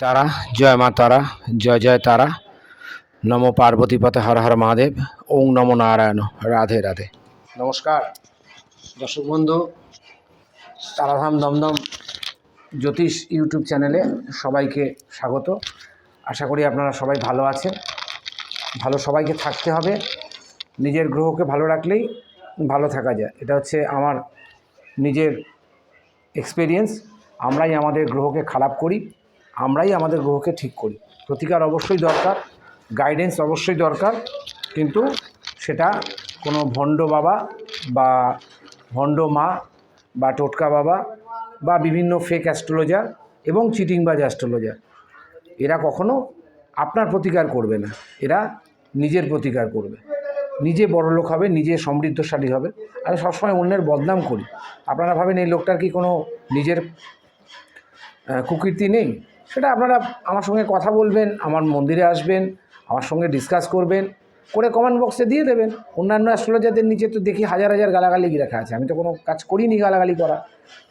তারা, জয় মা তারা, জয় জয় তারা। নম পার্বতী পথে হর হর মহাদেব, ওং নম নারায়ণ, রাধে রাধে। নমস্কার। দর্শক বন্ধু, তারাধাম দমদম জ্যোতিষ ইউটিউব চ্যানেলে সবাইকে স্বাগত। আশা করি আপনারা সবাই ভালো আছেন। ভালো সবাইকে থাকতে হবে। নিজের গ্রহকে ভালো রাখলেই ভালো থাকা যায়। এটা হচ্ছে আমার নিজের এক্সপিরিয়েন্স আমরাই আমাদের গ্রহকে খারাপ করি। আমরাই আমাদের গ্রহকে ঠিক করি। প্রতিকার অবশ্যই দরকার গাইডেন্স অবশ্যই দরকার, কিন্তু সেটা কোনো ভণ্ড বাবা বা ভণ্ড মা বা টোটকা বাবা বা বিভিন্ন ফেক অ্যাস্ট্রোলজার এবং চিটিংবাজ অ্যাস্ট্রোলজার এরা কখনো আপনার প্রতিকার করবে না। এরা নিজের প্রতিকার করবে। নিজে বড়লোক হবে, নিজে সমৃদ্ধশালী হবে। আমি সবসময় অন্যের বদনাম করি। আপনারা ভাবেন এই লোকটার কি কোনো নিজের কুকীর্তি নেই? সেটা আপনারা আমার সঙ্গে কথা বলবেন, আমার মন্দিরে আসবেন, আমার সঙ্গে ডিসকাস করবেন, করে কমেন্ট বক্সে দিয়ে দেবেন। অন্যান্য অ্যাস্ট্রোলজারদের নিচে তো দেখি হাজার হাজার গালাগালি লেখা আছে। আমি তো কোনো কাজ করিনি গালাগালি করা।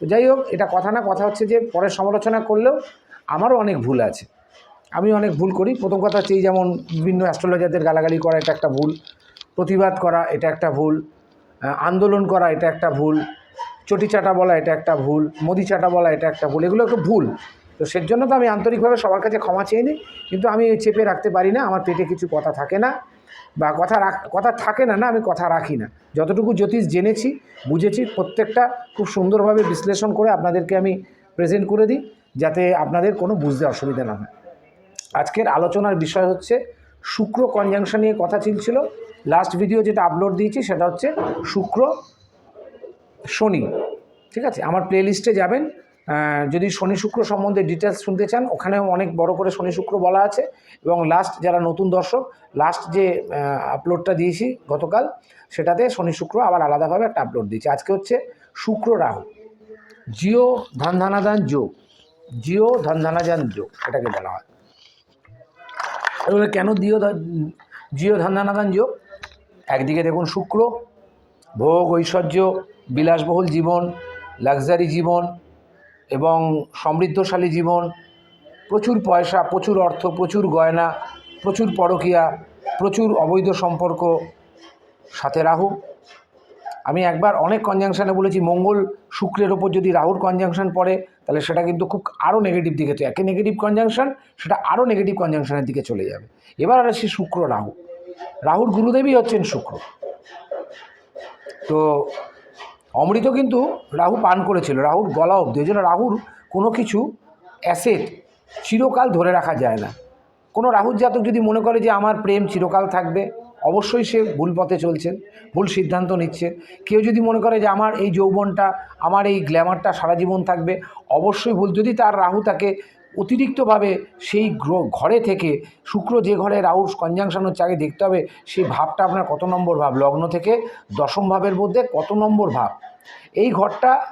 তো যাই হোক, এটা কথা না, কথা হচ্ছে যে পরে সমালোচনা করলেও আমারও অনেক ভুল আছে। আমি অনেক ভুল করি। প্রথম কথা হচ্ছে এই যেমন বিভিন্ন অ্যাস্ট্রোলজারদের গালাগালি করা, এটা একটা ভুল। প্রতিবাদ করা, এটা একটা ভুল। আন্দোলন করা, এটা একটা ভুল। চটি চাটা বলা, এটা একটা ভুল। মোদি চাটা বলা, এটা একটা ভুল। এগুলো একটু ভুল। তো সের জন্য তো আমি আন্তরিকভাবে সবার কাছে ক্ষমা চেয়ে নিই। কিন্তু আমি চেপে রাখতে পারি না, আমার পেটে কিছু কথা থাকে না বা কথা রাখ, কথা থাকে না না আমি কথা রাখি না। যতটুকু জ্যোতিষ জেনেছি, বুঝেছি, প্রত্যেকটা খুব সুন্দরভাবে বিশ্লেষণ করে আপনাদেরকে আমি প্রেজেন্ট করে দিই, যাতে আপনাদের কোনো বুঝতে অসুবিধা না হয়। আজকের আলোচনার বিষয় হচ্ছে, শুক্র কনজাংশন নিয়ে কথা চলছিল। লাস্ট ভিডিও যেটা আপলোড দিয়েছি, সেটা হচ্ছে শুক্র শনি। ঠিক আছে? আমার প্লেলিস্টে যাবেন যদি শনি শুক্র সম্বন্ধে ডিটেলস শুনতে চান, ওখানেও অনেক বড় করে শনি শুক্র বলা আছে। এবং লাস্ট যারা নতুন দর্শক লাস্ট যে আপলোডটা দিয়েছি গতকাল, সেটাতে শনি শুক্র আবার আলাদাভাবে একটা আপলোড দিয়েছি। আজকে হচ্ছে শুক্র রাহু। জিও ধানধানাদান যোগ। জিও ধানধানাজান যোগ, এটাকে বলা হয়। এগুলো কেন দিও জিও ধান্দানাদান যোগ? একদিকে দেখুন শুক্র, ভোগ, ঐশ্বর্য, বিলাসবহুল জীবন লাক্সারি জীবন এবং সমৃদ্ধশালী জীবন, প্রচুর পয়সা, প্রচুর অর্থ, প্রচুর গয়না, প্রচুর পরকীয়া, প্রচুর অবৈধ সম্পর্ক। সাথে রাহু। আমি একবার অনেক কনজাংশনে বলেছি, মঙ্গল শুক্রের ওপর যদি রাহুর কনজাংশন পড়ে, তাহলে সেটা কিন্তু খুব আরও নেগেটিভ দিকে তো একে নেগেটিভ কনজাংশন সেটা আরও নেগেটিভ কনজাংশনের দিকে চলে যাবে। এবার আর আসি শুক্র রাহু রাহুর গুরুদেবই হচ্ছেন শুক্র। তো অমৃত কিন্তু রাহু পান করেছিল, রাহুর গলা অবধি। ওই জন্য রাহুর কোনো কিছু অ্যাসেট চিরকাল ধরে রাখা যায় না। কোনো রাহুর জাতক যদি মনে করে যে আমার প্রেম চিরকাল থাকবে, অবশ্যই সে ভুল পথে চলছেন, ভুল সিদ্ধান্ত নিচ্ছে। কেউ যদি মনে করে যে আমার এই যৌবনটা, আমার এই গ্ল্যামারটা সারা জীবন থাকবে, অবশ্যই ভুল। যদি তার রাহু তাকে অতিরিক্তভাবে সেই ঘরে থেকে শুক্র যে ঘরে রাহুর কনজাংশন হচ্ছে, আগে দেখতে হবে সেই ভাবটা আপনার কত নম্বর ভাব? লগ্ন থেকে দশম ভাবের মধ্যে কত নম্বর ভাব? এই ঘরটা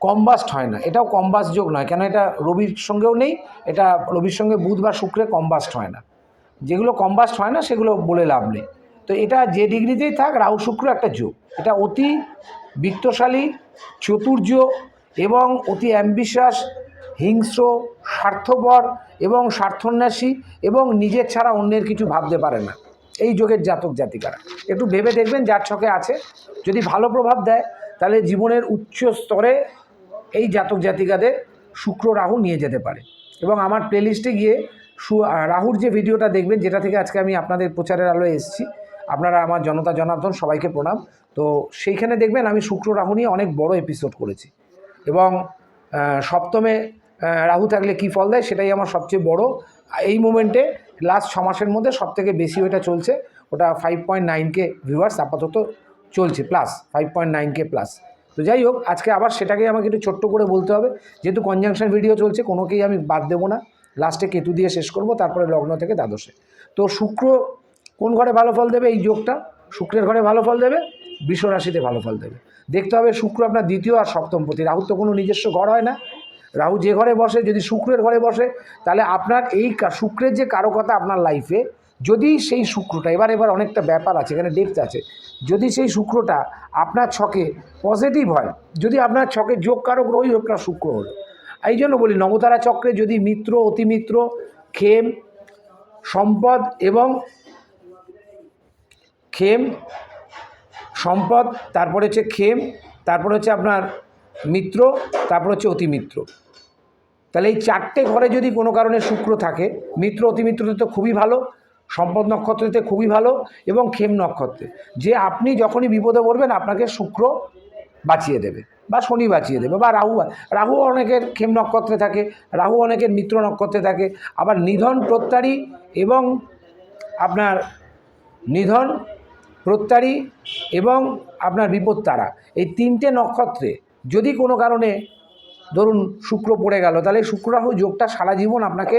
কম্বাস্ট হয় না। এটাও কম্বাস্ট যোগ নয়। কেন এটা রবির সঙ্গেও নেই, এটা রবির সঙ্গে বুধ বা শুক্রে কম্বাস্ট হয় না। যেগুলো কম্বাস্ট হয় না, সেগুলো বলে লাভ নেই। তো এটা যে ডিগ্রিতেই থাক, রাহু শুক্র একটা যোগ। এটা অতি বিত্তশালী, চতুর্য এবং অতি অ্যাম্বিশাস হিংস্র, স্বার্থপর এবং স্বার্থন্যাসী এবং নিজের ছাড়া অন্যের কিছু ভাবতে পারে না। এই যোগের জাতক জাতিকারা। একটু ভেবে দেখবেন, যার ছকে আছে। যদি ভালো প্রভাব দেয়, তাহলে জীবনের উচ্চ স্তরে এই জাতক জাতিকাদের শুক্র রাহু নিয়ে যেতে পারে। এবং আমার প্লেলিস্টে গিয়ে সু রাহুর যে ভিডিওটা দেখবেন, যেটা থেকে আজকে আমি আপনাদের প্রচারের আলোয় এসেছি, আপনারা আমার জনতা, জনার্দন সবাইকে প্রণাম। তো সেইখানে দেখবেন, আমি শুক্র রাহু নিয়ে অনেক বড় এপিসোড করেছি। এবং সপ্তমে রাহু থাকলে কী ফল দেয় সেটাই আমার সবচেয়ে বড়। এই মোমেন্টে লাস্ট ছ মাসের মধ্যে সবথেকে বেশি ওটা চলছে। ওটা five point nine K viewers আপাতত চলছে plus five point nine K plus তো যাই হোক, আজকে আবার সেটাকে আমাকে একটু ছোট্ট করে বলতে হবে। যেহেতু কনজাংশন ভিডিও চলছে, কোনোকেই আমি বাদ দেবো না। লাস্টে কেতু দিয়ে শেষ করব, তারপরে লগ্ন থেকে দ্বাদশে। তো শুক্র কোন ঘরে ভালো ফল দেবে? এই যোগটা। শুক্রের ঘরে ভালো ফল দেবে বৃষ রাশিতে ভালো ফল দেবে। দেখতে হবে শুক্র আপনার দ্বিতীয় আর সপ্তম পতি রাহুর তো কোনো নিজস্ব ঘর হয় না। রাহু যে ঘরে বসে, যদি শুক্রের ঘরে বসে, তাহলে আপনার এই শুক্রের যে কারকতা আপনার লাইফে যদি সেই শুক্রটা, এবার এবার অনেকটা ব্যাপার আছে, এখানে ডেপথ আছে, যদি সেই শুক্রটা আপনার ছকে পজিটিভ হয়, যদি আপনার ছকে যোগ কারক গ্রহই হোক না, শুক্র হলো এই জন্য বলি নবতারা চক্রে যদি মিত্র, অতিমিত্র খেম সম্পদ এবং খেম সম্পদ, তারপরে হচ্ছে খেম তারপরে হচ্ছে আপনার মিত্র, তারপর হচ্ছে অতিমিত্র। তাহলে এই চারটে ঘরে যদি কোনো কারণে শুক্র থাকে, মিত্র, অতিমিত্রতে তো খুবই ভালো, সম্পদ নক্ষত্রতে খুবই ভালো এবং ক্ষেম নক্ষত্রে। যে আপনি যখনই বিপদে পড়বেন, আপনাকে শুক্র বাঁচিয়ে দেবে বা শনি বাঁচিয়ে দেবে বা রাহু রাহু অনেকের ক্ষেম নক্ষত্রে থাকে, রাহু অনেকের মিত্র নক্ষত্রে থাকে, আবার নিধন প্রত্যারী এবং আপনার নিধন প্রত্যারী এবং আপনার বিপদ তারা। এই তিনটে নক্ষত্রে যদি কোনো কারণে ধরুন শুক্র পড়ে গেল, তাহলে শুক্র রাহু যোগটা সারা জীবন আপনাকে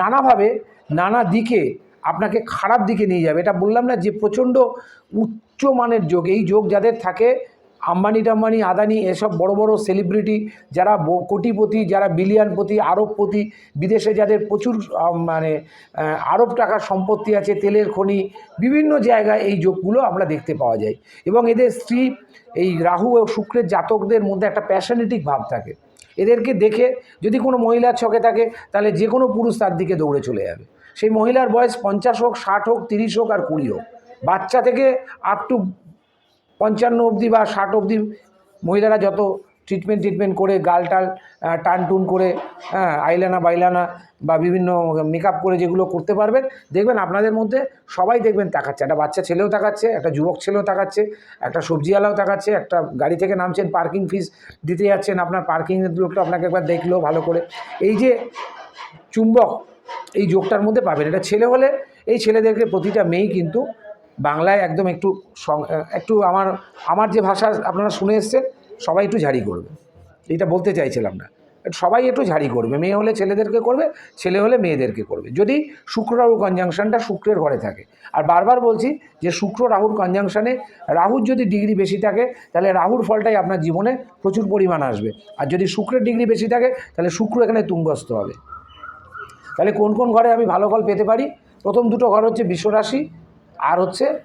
নানাভাবে, নানা দিকে আপনাকে খারাপ দিকে নিয়ে যাবে। এটা বললাম না যে প্রচণ্ড উচ্চ মানের যোগ, এই যোগ যাদের থাকে, আম্বানি টাম্বানি, আদানি, এসব বড় বড় সেলিব্রিটি যারা কোটিপতি, যারা বিলিয়নপতি, আরবপতি, বিদেশে যাদের প্রচুর মানে আরব টাকার সম্পত্তি আছে, তেলের খনি, বিভিন্ন জায়গায় এই যোগগুলো আমরা দেখতে পাওয়া যায়। এবং এদের স্ত্রী, এই রাহু ও শুক্রের জাতকদের মধ্যে একটা প্যাশনেটিক ভাব থাকে। এদেরকে দেখে যদি কোনো মহিলার ছকে থাকে, তাহলে যে কোনো পুরুষ তার দিকে দৌড়ে চলে যাবে। সেই মহিলার বয়স পঞ্চাশ হোক, ষাট হোক, তিরিশ হোক আর কুড়ি হোক। বাচ্চা থেকে আপ টু পঞ্চান্ন অবধি বা ষাট অবধি মহিলারা যত ট্রিটমেন্ট ট্রিটমেন্ট করে গাল টাল টান টুন করে হ্যাঁ আইলানা বাইলানা বা বিভিন্ন মেকআপ করে যেগুলো করতে পারবেন। দেখবেন আপনাদের মধ্যে সবাই দেখবেন তাকাচ্ছে। একটা বাচ্চা ছেলেও তাকাচ্ছে, একটা যুবক ছেলেও তাকাচ্ছে, একটা সবজিওয়ালাও তাকাচ্ছে, একটা গাড়ি থেকে নামছেন পার্কিং ফিস দিতে যাচ্ছেন, আপনার পার্কিংয়ের লোকটা আপনাকে একবার দেখল ভালো করে। এই যে চুম্বক, এই যোগটার মধ্যে পাবেন। এটা ছেলে হলে এই ছেলেদেরকে প্রতিটা মেয়েই কিন্তু বাংলায় একদম একটু একটু আমার আমার যে ভাষা আপনারা শুনে এসছেন সবাই একটু ঝাড়ি করবে। এইটা বলতে চাইছিলাম না। সবাই একটু ঝাড়ি করবে। মেয়ে হলে ছেলেদেরকে করবে, ছেলে হলে মেয়েদেরকে করবে। যদি শুক্র রাহুর কনজাংশনটা শুক্রের ঘরে থাকে। আর বারবার বলছি যে শুক্র রাহুর কনজাংশনে রাহুর যদি ডিগ্রি বেশি থাকে, তাহলে রাহুর ফলটাই আপনার জীবনে প্রচুর পরিমাণ আসবে। আর যদি শুক্রের ডিগ্রি বেশি থাকে, তাহলে শুক্র এখানে তুঙ্গস্থ হবে। তাহলে কোন কোন ঘরে আমি ভালো ফল পেতে পারি? প্রথম দুটো ঘর হচ্ছে বিশ্ব রাশি আর হচ্ছে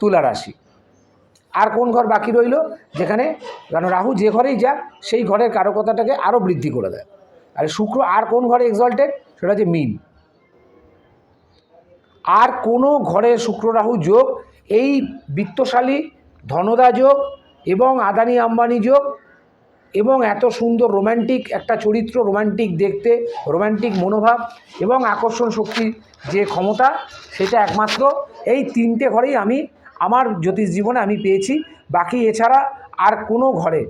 তুলা রাশি। আর কোন ঘর বাকি রইল? যেখানে কারণ রাহু যে ঘরেই যাক, সেই ঘরের কারকতাটাকে আরও বৃদ্ধি করে দেয়। আর শুক্র আর কোন ঘরে এক্সল্টেড সেটা হচ্ছে মিন। আর কোনো ঘরে শুক্র রাহু যোগ, এই বিত্তশালী ধনদা যোগ এবং আদানি আম্বানি যোগ এবং এত সুন্দর রোম্যান্টিক একটা চরিত্র রোম্যান্টিক দেখতে রোম্যান্টিক মনোভাব এবং আকর্ষণ শক্তির যে ক্ষমতা, সেটা একমাত্র এই তিনটে ঘরেই আমি আমার জ্যোতিষ জীবনে আমি পেয়েছি। বাকি এছাড়া আর কোনো ঘরে,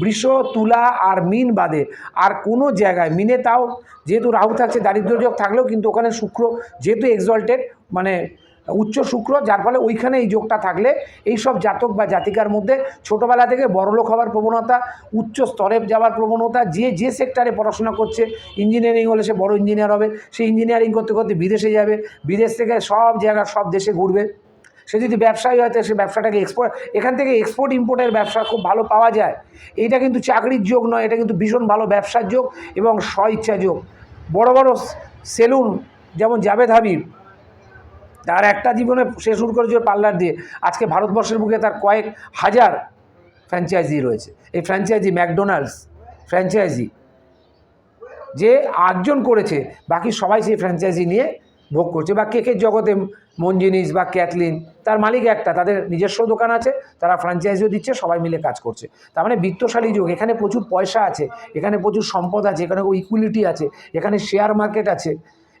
বৃষ, তুলা আর মিন বাদে আর কোনো জায়গায়, মিনে তাও যেহেতু রাহু থাকছে দারিদ্র্যযোগ থাকলেও কিন্তু ওখানে শুক্র যেহেতু এক্সল্টেড মানে উচ্চ শুক্র, যার ফলে ওইখানে এই যোগটা থাকলে এই সব জাতক বা জাতিকার মধ্যে ছোটোবেলা থেকে বড়লোক হওয়ার প্রবণতা, উচ্চ স্তরে যাওয়ার প্রবণতা, যে যে সেক্টরে পড়াশোনা করছে ইঞ্জিনিয়ারিং হলে সে বড় ইঞ্জিনিয়ার হবে, সে ইঞ্জিনিয়ারিং করতে করতে বিদেশে যাবে, বিদেশ থেকে সব জায়গা সব দেশে ঘুরবে। সে যদি ব্যবসায়ী হয়, তো সে ব্যবসাটাকে এক্সপোর্ট এখান থেকে এক্সপোর্ট ইম্পোর্টের ব্যবসা খুব ভালো পাওয়া যায়। এইটা কিন্তু চাকরির যোগ নয়, এটা কিন্তু ভীষণ ভালো ব্যবসার যোগ এবং স্ব ইচ্ছা যোগ। বড় বড় সেলুন, যেমন জাভেদ হাবিব, তার একটা জীবনে সে শুরু করেছিল পার্লার দিয়ে। আজকে ভারতবর্ষের বুকে তার কয়েক হাজার ফ্র্যাঞ্চাইজি রয়েছে। এই ফ্র্যাঞ্চাইজি ম্যাকডোনাল্ডস ফ্র্যাঞ্চাইজি যে আটজন করেছে, বাকি সবাই সেই ফ্র্যাঞ্চাইজি নিয়ে ভোগ করছে। বা কেকের জগতে মঞ্জিনিস বা ক্যাথলিন, তার মালিক একটা, তাদের নিজস্ব দোকান আছে, তারা ফ্র্যাঞ্চাইজিও দিচ্ছে, সবাই মিলে কাজ করছে। তার মানে বিত্তশালী যুগ, এখানে প্রচুর পয়সা আছে, এখানে প্রচুর সম্পদ আছে, এখানে ইকুইলিটি আছে, এখানে শেয়ার মার্কেট আছে,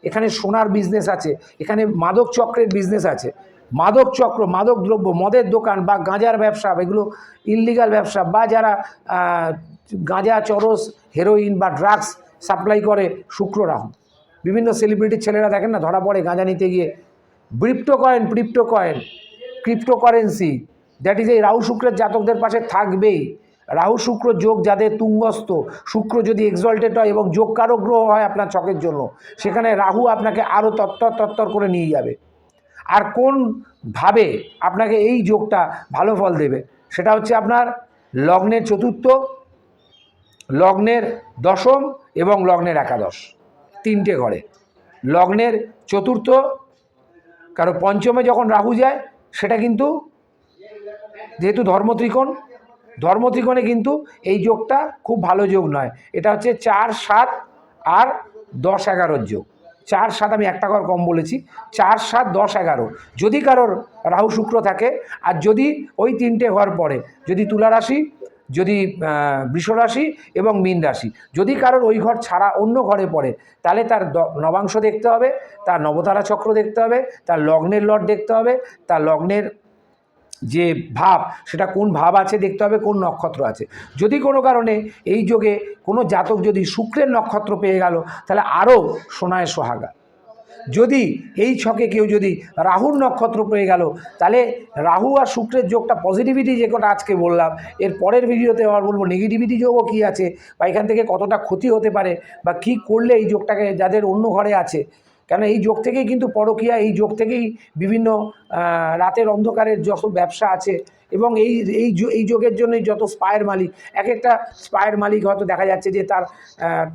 এখানে সোনার বিজনেস আছে, এখানে মাদক চক্রের বিজনেস আছে। মাদক চক্র, মাদক দ্রব্য, মদের দোকান বা গাঁজার ব্যবসা, এগুলো ইললিগাল ব্যবসা বা যারা গাঁজা, চরস হেরোইন বা ড্রাগস সাপ্লাই করে শুক্র বিভিন্ন সেলিব্রিটির ছেলেরা দেখেন না, ধরা পড়ে গাঁজা নিতে গিয়ে। Crypto coin crypto coin cryptocurrency that is এই রাহু শুক্রের জাতকদের পাশে থাকবেই। রাহু শুক্র যোগ যাদের তুঙ্গস্থ, শুক্র যদি এক্সল্টেড হয় এবং যোগ কারক গ্রহ হয় আপনার চকের জন্য, সেখানে রাহু আপনাকে আরও তত্তর তত্তর করে নিয়ে যাবে। আর কোন ভাবে আপনাকে এই যোগটা ভালো ফল দেবে, সেটা হচ্ছে আপনার লগ্নের চতুর্থ, লগ্নের দশম এবং লগ্নের একাদশ, তিনটে ঘরে। লগ্নের চতুর্থ কারও পঞ্চমে যখন রাহু যায়, সেটা কিন্তু যেহেতু ধর্মত্রিকোণ, ধর্মত্রিকোণে কিন্তু এই যোগটা খুব ভালো যোগ নয়। এটা হচ্ছে চার, সাত আর দশ, এগারোর যোগ। চার, সাত আমি একটা ঘর কম বলেছি। চার, সাত, দশ, এগারো। যদি কারোর রাহু শুক্র থাকে, আর যদি ওই তিনটে ঘর পড়ে, যদি তুলা রাশি যদি আহ, বৃষ রাশি এবং মীন রাশি। যদি কারোর ওই ঘর ছাড়া অন্য ঘরে পড়ে তাহলে তার নবাংশ দেখতে হবে তার নবতারা চক্র দেখতে হবে তার লগ্নের লট দেখতে হবে তার লগ্নের যে ভাব সেটা কোন ভাব আছে দেখতে হবে কোন নক্ষত্র আছে। যদি কোনো কারণে এই যোগে কোনো জাতক যদি শুক্রের নক্ষত্র পেয়ে গেল তাহলে আরও সোনায় সোহাগা। যদি এই ছকে কেউ যদি রাহুর নক্ষত্র পেয়ে গেল, তাহলে রাহু আর শুক্রের যোগটা পজিটিভিটি যে কটা আজকে বললাম, এর পরের ভিডিওতে আবার বলব নেগেটিভিটি যোগও কী আছে, বা এখান থেকে কতটা ক্ষতি হতে পারে, বা কী করলে এই যোগটাকে যাদের অন্য ঘরে আছে কেন এই যোগ থেকেই কিন্তু পরকীয়া, এই যোগ থেকেই বিভিন্ন রাতের অন্ধকারের যত ব্যবসা আছে, এবং এই এই এই যোগের জন্যই যত স্পায়ের মালিক এক একটা স্পায়ের মালিক হয়তো দেখা যাচ্ছে যে তার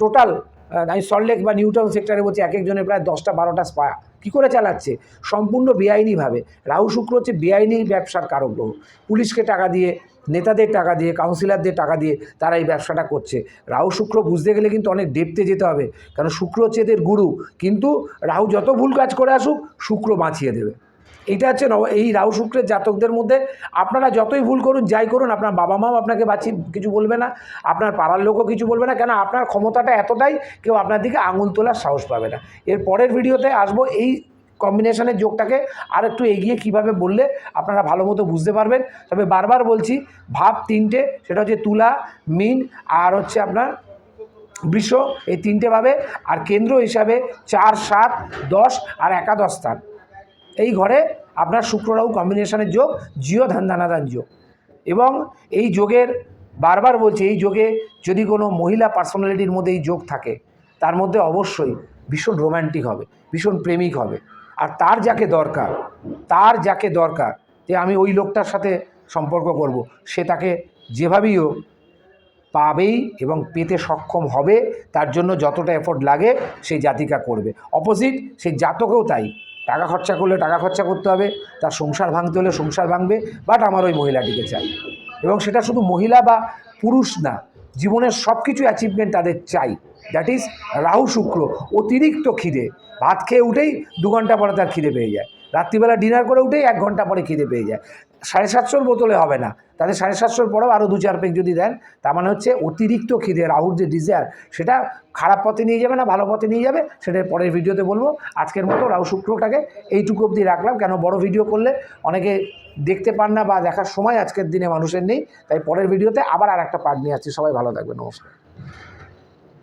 টোটাল আমি সল্টলেক বা নিউটাউন সেক্টরে বলছি, এক একজনের প্রায় দশটা বারোটা স্পা কী করে চালাচ্ছে? সম্পূর্ণ বেআইনিভাবে। রাহু শুক্র হচ্ছে বেআইনি ব্যবসার কারক গ্রহ। পুলিশকে টাকা দিয়ে, নেতাদের টাকা দিয়ে কাউন্সিলরদের টাকা দিয়ে তারা এই ব্যবসাটা করছে। রাহু শুক্র বুঝতে গেলে কিন্তু অনেক ডেপতে যেতে হবে। কারণ শুক্র হচ্ছে এদের গুরু। কিন্তু রাহু যত ভুল কাজ করে আসুক, শুক্র বাঁচিয়ে দেবে। এটা হচ্ছে এই রাহু শুক্রের জাতকদের মধ্যে আপনারা যতই ভুল করুন, যাই করুন, আপনার বাবা মাও আপনাকে বাঁচিয়ে কিছু বলবে না, আপনার পাড়ার লোকও কিছু বলবে না, কেন আপনার ক্ষমতাটা এতটাই, কেউ আপনার দিকে আঙুল তোলার সাহস পাবে না। এর পরের ভিডিওতে আসব, এই কম্বিনেশনের যোগটাকে আর একটু এগিয়ে কীভাবে বললে আপনারা ভালো মতো বুঝতে পারবেন। তবে বারবার বলছি, ভাব তিনটে, সেটা হচ্ছে তুলা, মিন আর হচ্ছে আপনার বৃষ, এই তিনটে ভাবে। আর কেন্দ্র হিসাবে চার, সাত, দশ আর একাদশ স্থান। এই ঘরে আপনার শুক্র রাহু কম্বিনেশনের যোগ জিও ধান দানাদান যোগ। এবং এই যোগের বারবার বলছি, এই যোগে যদি কোনো মহিলা পার্সোনালিটির মধ্যে এই যোগ থাকে, তার মধ্যে অবশ্যই ভীষণ রোম্যান্টিক হবে, ভীষণ প্রেমিক হবে। আর তার যাকে দরকার, তার যাকে দরকার, যে আমি ওই লোকটার সাথে সম্পর্ক করব, সে তাকে যেভাবেই হোক পাবেই এবং পেতে সক্ষম হবে, তার জন্য যতটা এফোর্ট লাগে সেই জাতিকা করবে। অপোজিট সেই জাতকেও তাই। টাকা খরচা করলে টাকা খরচা করতে হবে, তার সংসার ভাঙতে হলে সংসার ভাঙবে বাট আমার ওই মহিলাটিকে চাই। এবং সেটা শুধু মহিলা বা পুরুষ না, জীবনের সব কিছু অ্যাচিভমেন্ট তাদের চাই। দ্যাট ইজ রাহু শুক্র, অতিরিক্ত খিদে। ভাত খেয়ে উঠেই দু ঘণ্টা পরে তার খিদে পেয়ে যায়। রাত্রিবেলা ডিনার করে উঠেই এক ঘণ্টা পরে খিদে পেয়ে যায়। সাড়ে সাতশোর বোতলে হবে না। তাদের সাড়ে সাতশোর পরেও আরও দু চার পেক যদি দেন, তার মানে হচ্ছে অতিরিক্ত খিদে। রাহুর যে ডিজায়ার সেটা খারাপ পথে নিয়ে যাবে না, ভালো পথে নিয়ে যাবে সেটা পরের ভিডিওতে বলব। আজকের মতো রাহু শুক্রটাকে এইটুকু অবধি রাখলাম, কেন বড় ভিডিও করলে অনেকে দেখতে পান না বা দেখার সময় আজকের দিনে মানুষের নেই, তাই পরের ভিডিওতে আবার আর একটা পার্ট নিয়ে আসছি। সবাই ভালো থাকবে নমস্কার।